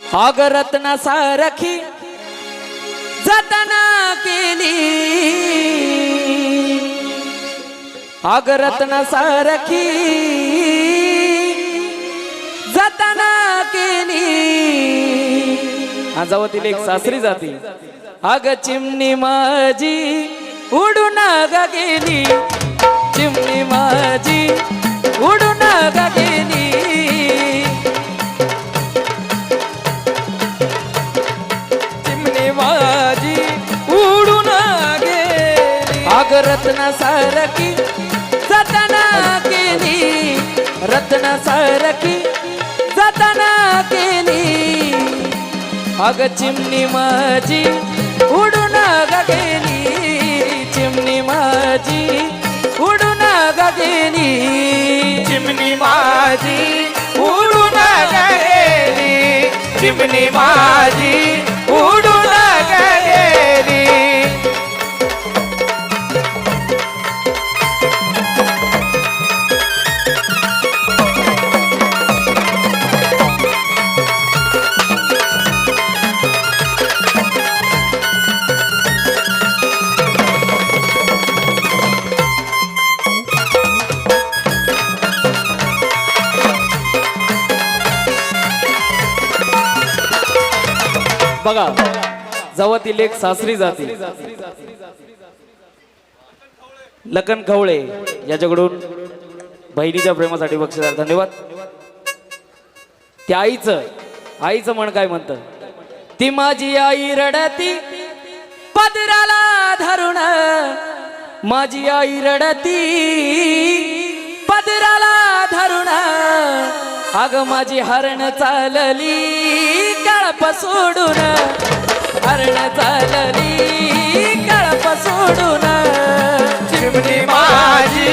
अगरत्न सारखी जतना केली. अगरत्न सारखी जतना केली. आजावतील एक सासरी जाती. अग चिमणी माझी उडून ग गेली. चिमणी माझी उडून ग गेली. रत्न सारखी जतना केली रत्न सारखी जतना केली. अग चिमणी माझी उडून ग गेली. चिमणी माझी उडून ग गेली. चिमणी माझी उडून गेली. चिमणी माझी बघा जेव्हा ती लेख सासरी जाते. लखन खवळे याच्याकडून बहिणीच्या प्रेमासाठी बक्षीस धन्यवाद. त्या आईचं आईचं म्हण काय म्हणत? ती माझी आई रडती पदराला धरुण माझी आई रडती पदराला धरुण अग माझी हरण चालली कळप सोडून. हरण चालली कळप सोडून. चिमणी माझी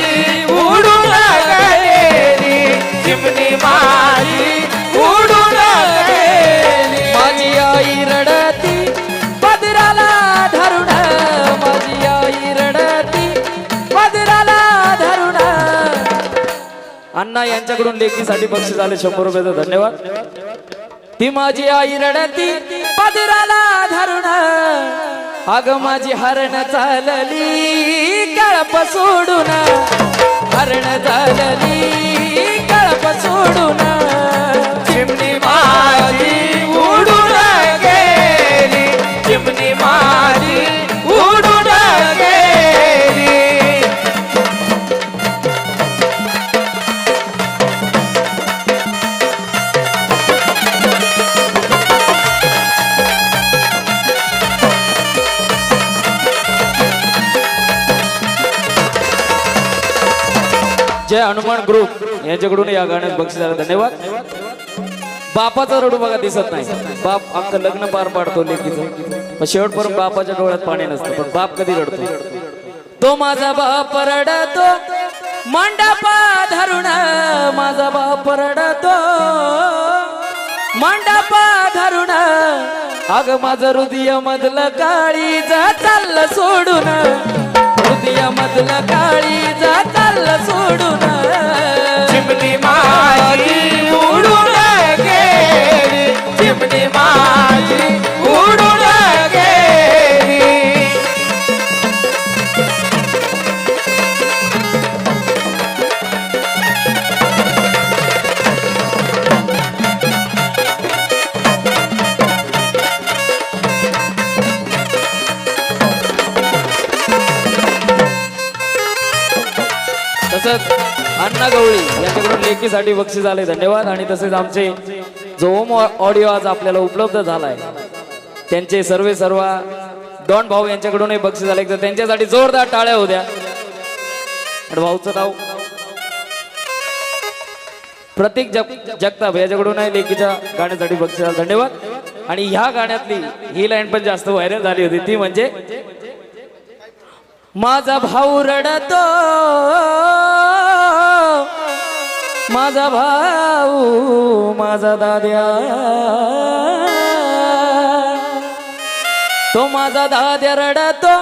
उडून गेली चिमणी माझी उडून गेली माझी आई रडती पदराला धरुण माझी आई रडती पदराला धरुण अण्णा यांच्याकडून लेखीसाठी बक्षीस आले शंभर रुपयाचं धन्यवाद. ती माझी आई रडती पदराला धरुण अग माझी हरण चालली कळप सोडून. हरण चालली कळप सोडून. चिमणी माझी जय हनुमान ग्रुप. यांच्याकडून या गाण्यात बक्षीस झालं. धन्यवाद. बापाचा रडू बघा दिसत नाही. बाप अख्खं लग्न पार पाडतो लेकीचं. शेवटपर्यंत बापाच्या डोळ्यात पाणी नसतं. पण बाप कधी रडतो? तो माझा बाप रडतो. मंडपा धरुण माझा बाप रडतो. मंडपा धरुण अग माझं हृदय मधलं काळी जा चाललं सोडून. हृदय मधलं काळी जा चाललं सोडून. अण्णा गवळी यांच्याकडून लेखीसाठी बक्षीस आले धन्यवाद. आणि तसेच आमचे जो होम ऑडिओ आज आपल्याला उपलब्ध झालाय त्यांचे सर्वे सर्व डॉन भाऊ यांच्याकडून बक्षीस आले तर त्यांच्यासाठी जोरदार टाळ्या होत्या भाऊचं नाव प्रतीक जग जगताप याच्याकडून लेखीच्या गाण्यासाठी बक्षीस धन्यवाद. आणि ह्या गाण्यातली ही लाईन पण जास्त व्हायरल झाली होती. ती म्हणजे माझा भाऊ रडतो माझा भाऊ माझा दाद्या. तो माझा दाद्या रडतो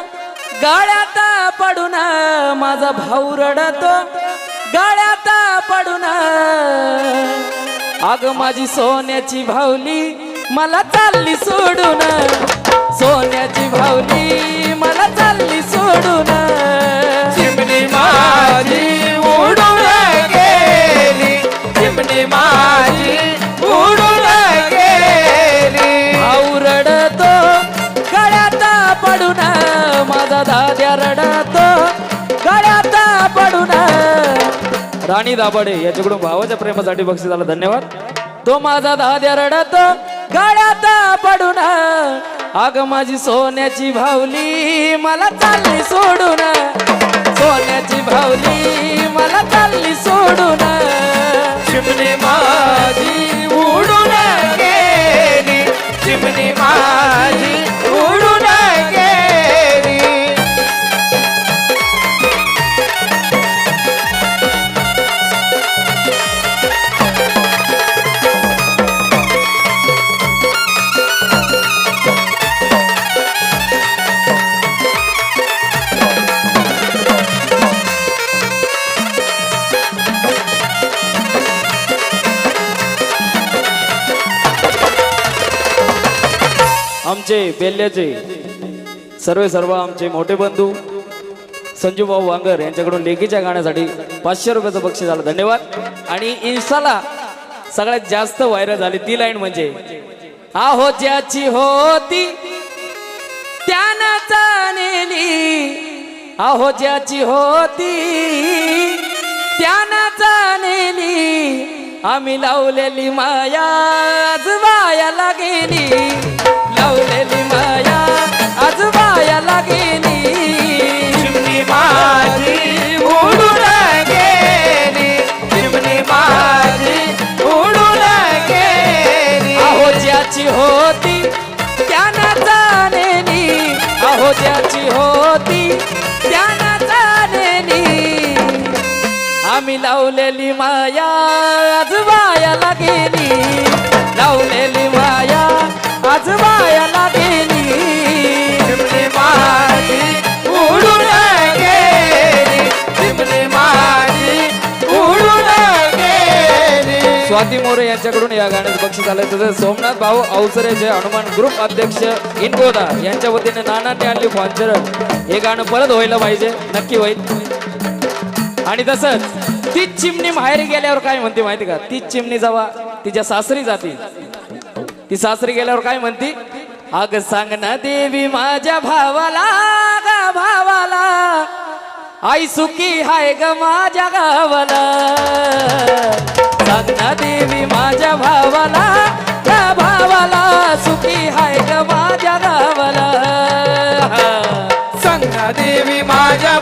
गाळ्यात पडून माझा भाऊ रडतो गाळ्यात पडून. अग माझी सोन्याची भावली मला चालली सोडून. सोन्याची भावली मला चालली सोडून. चिमणी माझी माझी उडून गेली. रडतो गळ्यात पडून माझा दाद्या रडतो. गळ्यात पडून. राणी दाभाडे याच्याकडून भावाच्या प्रेमासाठी बक्षीस झालं. धन्यवाद. तो माझा दाद्या रडतो गळ्यात पडून. अग माझी सोन्याची भावली मला चालली सोडून. सोन्याची भावली मला चालली सोडून. चिमणी माझी उडून गेली आमचे बेल्ल्याचे सर्व सर्व आमचे मोठे बंधू संजू भाऊ वांगर यांच्याकडून लेखीच्या गाण्यासाठी पाचशे रुपयाचं बक्षीस झालं. धन्यवाद. आणि इन्स्टाला सगळ्यात जास्त व्हायरल झाली ती लाईन म्हणजे आहो ज्याची होती त्यानं जाणेली. आहो ज्याची होती त्यानं जाणेली. आम्ही लावलेली माया आज वायाला लावलेली माया. आज वायाला गेली चिमणी माझी उडून गेली. चिमणी माझी उडून गेली. अहो ज्याची होती त्यानं जाणली. अहो ज्याची होती त्यानं जाणली. आम्ही लावलेली माया आज वायाला गेली लावलेली माया आज गेली चिमणी माझी उडून गेली. चिमणी माझी उडून गेली. स्वाती मोरे यांच्याकडून या गाण्याचं बक्षीस आलं तसं सोमनाथ भाऊ अवसरे जे हनुमान ग्रुप अध्यक्ष इनगोदा यांच्या वतीने नानांनी आणली फॉन्चर. हे गाणं परत व्हायला पाहिजे. नक्की होईल आणि तसंच तीच चिमणी माहेरी गेल्यावर काय म्हणते माहिती का? तीच चिमणी जावा तिच्या सासरी जाते ती सासरी गेल्यावर काय म्हणती? अग सांग ना देवी माझ्या भावाला ग भावाला. आई सुखी हाय ग माझ्या गावाला. सांग ना देवी माझ्या भावाला ग भावाला. सुखी हाय ग माझ्या गावाला. संगा देवी माझ्या